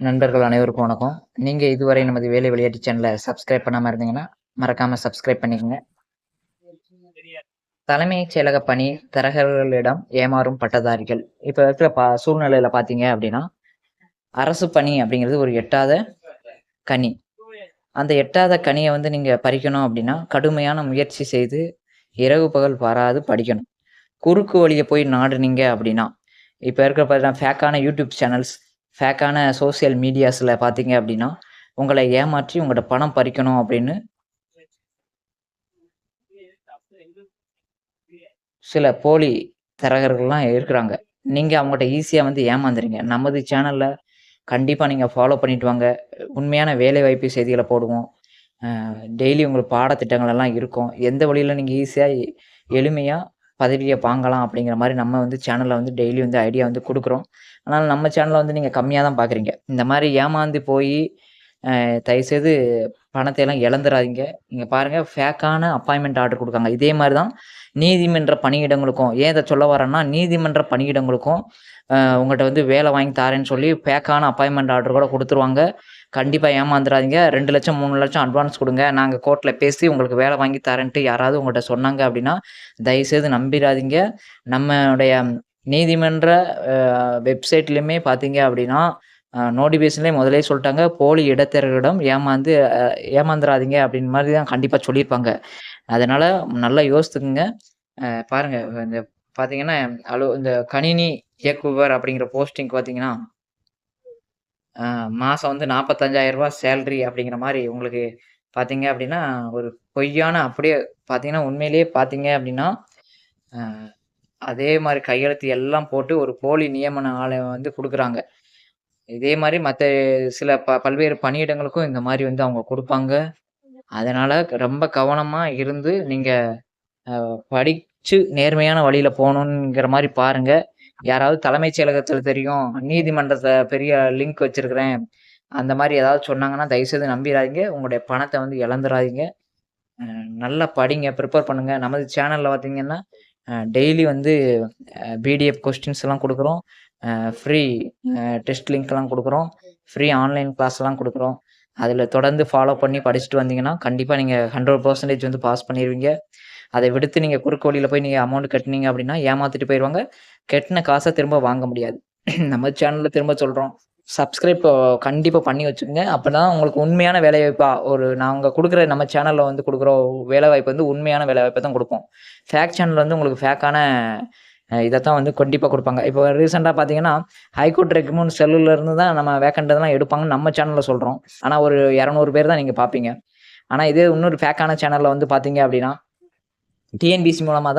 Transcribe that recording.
நண்பர்கள் அனைவருக்கும் வணக்கம். நீங்கள் இதுவரை நமது வேலை விளையாட்டு சேனலை சப்ஸ்கிரைப் பண்ணாமல் இருந்தீங்கன்னா மறக்காமல் சப்ஸ்கிரைப் பண்ணிக்கோங்க. தலைமைச் செயலக பணி தரகர்களிடம் ஏமாறும் பட்டதாரிகள். இப்போ இருக்கிற பா சூழ்நிலையில் பார்த்தீங்க அப்படின்னா அரசு பணி அப்படிங்கிறது ஒரு எட்டாத கனி. அந்த எட்டாத கனியை வந்து நீங்கள் பறிக்கணும் அப்படின்னா கடுமையான முயற்சி செய்து இரவு பகல் வராது படிக்கணும். குறுக்கு வழியை போய் நாடுனீங்க அப்படின்னா இப்போ இருக்கிற பார்த்தீங்கன்னா ஃபேக்கான யூடியூப் சேனல்ஸ் ஃபேக்கான சோசியல் மீடியாஸில் பார்த்தீங்க அப்படின்னா உங்களை ஏமாற்றி உங்கள்கிட்ட பணம் பறிக்கணும் அப்படின்னு சில போலி தரகர்கள்லாம் இருக்கிறாங்க. நீங்கள் அவங்ககிட்ட ஈஸியாக வந்து ஏமாந்துறீங்க. நமது சேனலில் கண்டிப்பாக நீங்கள் ஃபாலோ பண்ணிட்டு வாங்க. உண்மையான வேலைவாய்ப்பு செய்திகளை போடுவோம். டெய்லி உங்களுக்கு பாடத்திட்டங்கள் எல்லாம் இருக்கும். எந்த வழியில் நீங்கள் ஈஸியாக எளிமையாக பதவியை வாங்கலாம் அப்படிங்கிற மாதிரி நம்ம வந்து சேனலில் வந்து டெய்லி வந்து ஐடியா வந்து கொடுக்குறோம். ஆனால் நம்ம சேனலில் வந்து நீங்கள் கம்மியாக தான் பார்க்குறீங்க இந்த மாதிரி ஏமாந்து போய் தயவுசெய்து பணத்தை எல்லாம் இழந்துடாதீங்க நீங்கள் பாருங்கள் ஃபேக்கான அப்பாயின்மெண்ட் ஆர்டர் கொடுக்காங்க. இதே மாதிரி தான் நீதிமன்ற பணியிடங்களுக்கும் ஏன் இதை சொல்ல வரேன்னா நீதிமன்ற பணியிடங்களுக்கும் உங்கள்கிட்ட வந்து வேலை வாங்கி தாரேன்னு சொல்லி ஃபேக்கான அப்பாயின்மெண்ட் ஆர்டர் கூட கொடுத்துருவாங்க. கண்டிப்பாக ஏமாந்துடாதீங்க ரெண்டு லட்சம் மூணு லட்சம் அட்வான்ஸ் கொடுங்க. நாங்கள் கோர்ட்டில் பேசி உங்களுக்கு வேலை வாங்கி தரேன்ட்டு யாராவது உங்கள்கிட்ட சொன்னாங்க அப்படின்னா தயவுசெய்து நம்பிடாதீங்க. நம்மளுடைய நீதிமன்ற வெப்சைட்லேயுமே பார்த்தீங்க அப்படின்னா நோட்டிஃபிகேஷன்லேயே முதலே சொல்லிட்டாங்க போலி இடத்தரகளிடம் ஏமாந்து ஏமாந்துடாதீங்க அப்படின்னு மாதிரி தான் கண்டிப்பாக சொல்லியிருப்பாங்க. அதனால் நல்லா யோசித்துக்குங்க. பாருங்கள் இந்த பார்த்தீங்கன்னா அலோ இந்த கணினி இயக்குவர் அப்படிங்கிற போஸ்டிங் பார்த்தீங்கன்னா மாதம் வந்து நாற்பத்தஞ்சாயிரரூபா சேல்ரி அப்படிங்கிற மாதிரி உங்களுக்கு பார்த்தீங்க அப்படின்னா ஒரு பொய்யான அப்படியே பார்த்தீங்கன்னா உண்மையிலேயே பார்த்தீங்க அப்படின்னா அதே மாதிரி கையெழுத்து எல்லாம் போட்டு ஒரு போலி நியமன ஆளை வந்து கொடுக்குறாங்க. இதே மாதிரி மற்ற சில ப பல்வேறு பணியிடங்களுக்கும் இந்த மாதிரி வந்து அவங்க கொடுப்பாங்க. அதனால் ரொம்ப கவனமாக இருந்து நீங்கள் படித்து நேர்மையான வழியில் போகணுங்கிற மாதிரி பாருங்கள் யாராவது தலைமைச் செயலகத்தில் தெரியும் நீதிமன்றத்தை பெரிய லிங்க் வச்சுருக்கிறேன் அந்த மாதிரி ஏதாவது சொன்னாங்கன்னா தயவுசெய்து நம்பிடாதீங்க உங்களுடைய பணத்தை வந்து இழந்துடாதீங்க நல்லா படிங்க ப்ரிப்பேர் பண்ணுங்கள் நமது சேனலில் பார்த்தீங்கன்னா டெய்லி வந்து பிடிஎஃப் கொஸ்டின்ஸ் எல்லாம் கொடுக்குறோம். ஃப்ரீ டெஸ்ட் லிங்க்லாம் கொடுக்குறோம். ஃப்ரீ ஆன்லைன் கிளாஸ்லாம் கொடுக்குறோம். அதில் தொடர்ந்து ஃபாலோ பண்ணி படிச்சுட்டு வந்தீங்கன்னா கண்டிப்பாக நீங்கள் ஹண்ட்ரட் பர்சன்டேஜ் வந்து பாஸ் பண்ணிடுவீங்க அதை விடுத்து நீங்கள் குறுக்கு வழியில் போய் நீங்கள் அமௌண்ட் கட்டினீங்க அப்படின்னா ஏமாற்றிட்டு போயிடுவாங்க கட்டின காசை திரும்ப வாங்க முடியாது. நம்ம சேனலில் திரும்ப சொல்கிறோம் சப்ஸ்கிரைப் கண்டிப்பாக பண்ணி வச்சுக்கோங்க. அப்போ தான் உங்களுக்கு உண்மையான வேலைவாய்ப்பாக ஒரு நாங்கள் கொடுக்குற நம்ம சேனலில் வந்து கொடுக்குற வேலைவாய்ப்பு வந்து உண்மையான வேலைவாய்ப்பை தான் கொடுப்போம் ஃபேக் சேனல் வந்து உங்களுக்கு ஃபேக்கான இதை தான் வந்து கண்டிப்பாக கொடுப்பாங்க. இப்போ ரீசெண்டாக பார்த்தீங்கன்னா ஹைகோர்ட் ரெக்கமெண்ட் செல்லுலேருந்து தான் நம்ம வேக்கண்டதெல்லாம் எடுப்பாங்கன்னு நம்ம சேனலில் சொல்கிறோம் ஆனால் ஒரு இரநூறு பேர் தான் நீங்கள் பார்ப்பீங்க ஆனால் இதே இன்னொரு ஃபேக்கான சேனலில் வந்து பார்த்தீங்க அப்படின்னா டிஎன்பிசி மூலமாக தான்